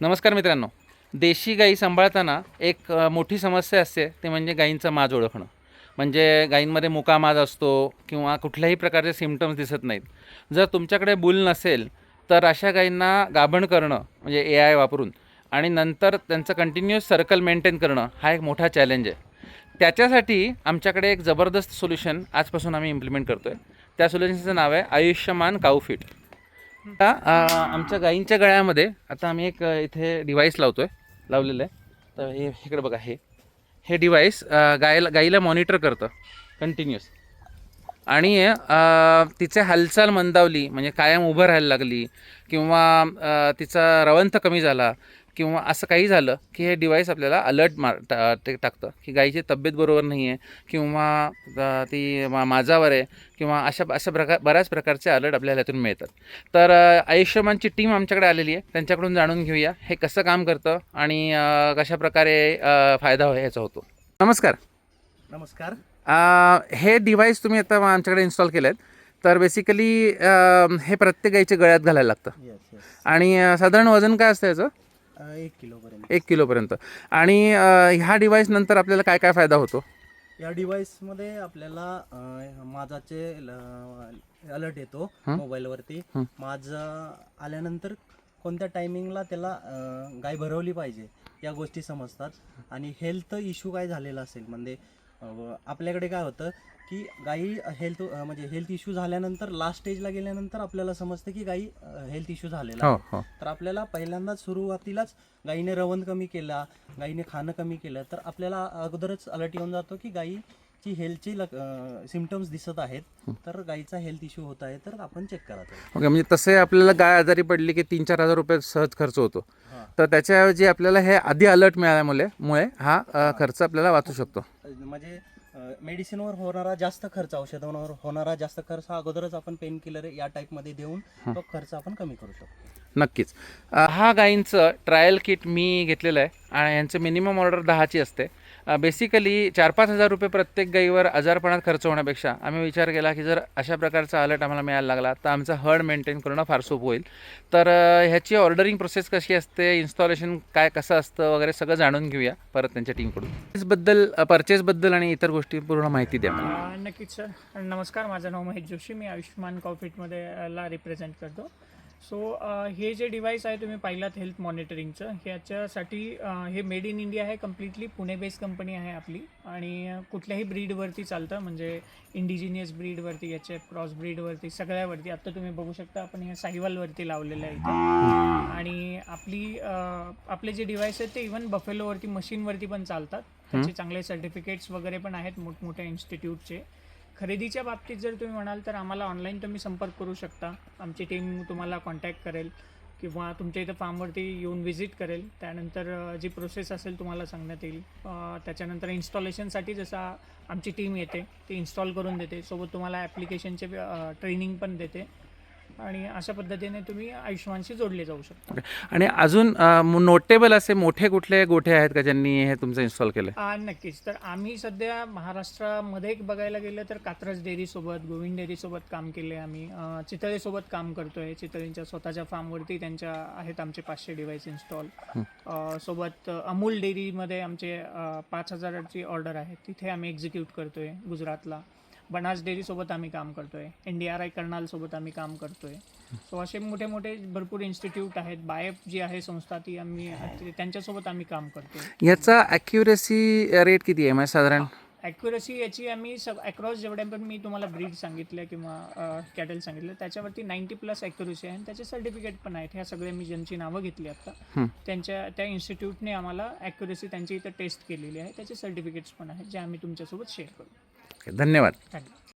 नमस्कार मित्रांनो. देशी गाई सांभाळताना एक मोठी समस्या असते ते म्हणजे गाईंचा माज ओळखणं. म्हणजे गाईंमध्ये मुका माज असतो किंवा कुठल्याही प्रकारचे सिमटम्स दिसत नाहीत. जर तुमच्याकडे बुल नसेल तर अशा गाईंना गाभण करणं म्हणजे ए आय वापरून आणि नंतर त्यांचं कंटिन्युअस सर्कल मेंटेन करणं हा एक मोठा चॅलेंज आहे. त्याच्यासाठी आमच्याकडे एक जबरदस्त सोल्युशन आजपासून आम्ही इम्प्लिमेंट करतो आहे त्या सोल्युशनचं नाव आहे आयुष्यमान काऊफिट. आता आमच्या गाईंच्या गळ्यामध्ये आता आम्ही एक इथे डिव्हाइस लावतो आहे लावलेलं आहे. तर हे इकडे बघा हे हे डिव्हाइस गायला गाईला मॉनिटर करतं कंटिन्युअस आणि तिचे हालचाल मंदावली म्हणजे कायम उभं राहायला लागली किंवा तिचा रवंथ कमी झाला किंवा असं काही झालं की हे डिव्हाइस आपल्याला अलर्ट मार टा ते टाकतं की गाईची तब्येत बरोबर नाही आहे किंवा ती मा माझावर आहे किंवा अशा अशा प्रकार बऱ्याच प्रकारचे अलर्ट आपल्याला यातून मिळतात. तर आयुष्यमानची टीम आमच्याकडे आलेली आहे. त्यांच्याकडून जाणून घेऊया हे कसं काम करतं आणि कशा प्रकारे फायदा हो याचा होतो. नमस्कार. नमस्कार. हे डिव्हाइस तुम्ही आता आमच्याकडे इन्स्टॉल केलं आहेत तर बेसिकली हे प्रत्येक गाईच्या गळ्यात घालायला लागतं. आणि साधारण वजन काय असतं याचं एक किलोपर्यंत एक किलोपर्यंत आणि अ, ह्या डिव्हाइस नंतर आपल्याला काय काय फायदा होतो? या डिव्हाइसमध्ये आपल्याला अं, माझाचे अलर्ट येतो. मोबाईलवरती. माझं आल्यानंतर कोणत्या टायमिंगला त्याला अं, गाय भरवली पाहिजे या गोष्टी समजतात. आणि हेल्थ इश्यू काय झालेला असेल म्हणजे आपल्याकडे काय होतं की गाई हेल्थ म्हणजे हेल्थ इश्यू झाल्यानंतर लास्ट स्टेजला गेल्यानंतर आपल्याला समजतं की गाई हेल्थ इश्यू झालेला हो. हो तर आपल्याला पहिल्यांदाच सुरुवातीलाच गाईने रवंथ कमी केला गाईने खाणं कमी केलं तर आपल्याला अगोदरच अलर्ट येऊन जातो की गाईची हेल्थची सिमटम्स दिसत आहेत तर गाईचा हेल्थ इश्यू होत आहे तर आपण चेक करायचं ओके म्हणजे तसे आपल्याला गाय आजारी पडली की तीन चार हजार रुपये सहज खर्च होतो. तर त्याच्याऐवजी आपल्याला हे आधी अलर्ट मिळाल्यामुळे मुळे हा खर्च आपल्याला वाचू शकतो. म्हणजे मेडिसिनवर होणारा जास्त खर्च औषधांवर होणारा जास्त खर्च हा अगोदरच आपण पेन किलर या टाईपमध्ये देऊन तो खर्च आपण कमी करू शकतो. नक्कीच. हा गाईंचं ट्रायल किट मी घेतलेलं आहे आणि यांचं मिनिमम ऑर्डर दहाची असते. बेसिकली चार पाच हजार रुपये प्रत्येक गाईवर आजारपणात खर्च होण्यापेक्षा आम्ही विचार केला की जर अशा प्रकारचा अलर्ट आम्हाला मिळायला लागला तर आमचा हर्ड मेंटेन करणं फार सोपं होईल. तर ह्याची ऑर्डरिंग प्रोसेस कशी असते इन्स्टॉलेशन काय कसं असतं वगैरे सगळं जाणून घेऊया परत त्यांच्या टीमकडून बद्दल परचेसबद्दल आणि इतर गोष्टी पूर्ण माहिती द्या नक्कीच सर नमस्कार माझं नाव महेश जोशी. मी आयुष्यमान कॉफिटमध्ये ला रिप्रेझेंट करतो. सो हे जे डिव्हाइस आहे तुम्ही पाहिलात हेल्थ मॉनिटरिंगचं ह्याच्यासाठी अ, हे मेड इन इंडिया आहे कम्प्लिटली पुणे बेस्ड कंपनी आहे आपली. आणि अ, कुठल्याही ब्रीडवरती चालतं म्हणजे इंडिजिनियस ब्रीडवरती याचे क्रॉस ब्रीडवरती सगळ्यावरती. आता तुम्ही बघू शकता आपण हे साहिवालवरती लावलेलं आहे इथे. आणि आपली आपले जे डिव्हाइस आहेत ते इवन बफेलोवरती मशीनवरती पण चालतात. त्याचे चांगले सर्टिफिकेट्स वगैरे पण आहेत मोठमोठ्या इन्स्टिट्यूटचे खरेदीच्या बाबतीत जर तुम्ही म्हणाल तर आम्हाला ऑनलाईन तुम्ही संपर्क करू शकता. आमची टीम तुम्हाला कॉन्टॅक्ट करेल किंवा तुमच्या इथं फार्मवरती येऊन व्हिजिट करेल. त्यानंतर जी प्रोसेस असेल तुम्हाला सांगण्यात येईल. त्याच्यानंतर इन्स्टॉलेशनसाठी जसा आमची टीम येते ती इन्स्टॉल करून देते. सोबत तुम्हाला ॲप्लिकेशनचे ट्रेनिंग पण देते. आणि अशा पद्धतीने तुम्ही आयुष्यमानशी जोडले जाऊ शकता. आणि अजून नोटेबल असे मोठे कुठले गोठे आहेत का ज्यांनी हे तुमचं इन्स्टॉल केलं नक्कीच. तर आम्ही सध्या महाराष्ट्रामध्ये एक बघायला गेलं तर कात्रज डेअरीसोबत गोविंद डेअरीसोबत काम केले आम्ही. चितळेसोबत काम करतोय. चितळेंच्या स्वतःच्या फार्मवरती त्यांच्या आहेत आमचे पाचशे डिव्हाइस इन्स्टॉल सोबत अमूल डेअरीमध्ये आमचे पाच हजाराची ऑर्डर आहे. तिथे आम्ही एक्झिक्यूट करतोय गुजरातला. बनास डेअरीसोबत आम्ही काम करतोय. एन डी आर आय कर्नालसोबत आम्ही काम करतोय. सो असे मोठे मोठे भरपूर इन्स्टिट्यूट आहेत. बायफ जी आहे संस्था ती आम्ही त्यांच्यासोबत आम्ही काम करतोय. याचा ॲक्युरेसी रेट किती आहे म्हणजे साधारण? ॲक्युरसी याची आम्ही सब अक्रॉस जेवढ्या पण मी तुम्हाला ब्रीड सांगितलं किंवा कॅटल सांगितलं त्याच्यावरती नाईन्टी प्लस ॲक्युरसी आहे. आणि त्याचे सर्टिफिकेट पण आहेत. ह्या सगळे मी ज्यांची नावं घेतली आता. त्यांच्या त्या इन्स्टिट्यूटने आम्हाला ॲक्युरसी त्यांची इथं टेस्ट केलेली आहे. त्याचे सर्टिफिकेट्स पण आहेत जे आम्ही तुमच्यासोबत शेअर करू ओके, धन्यवाद.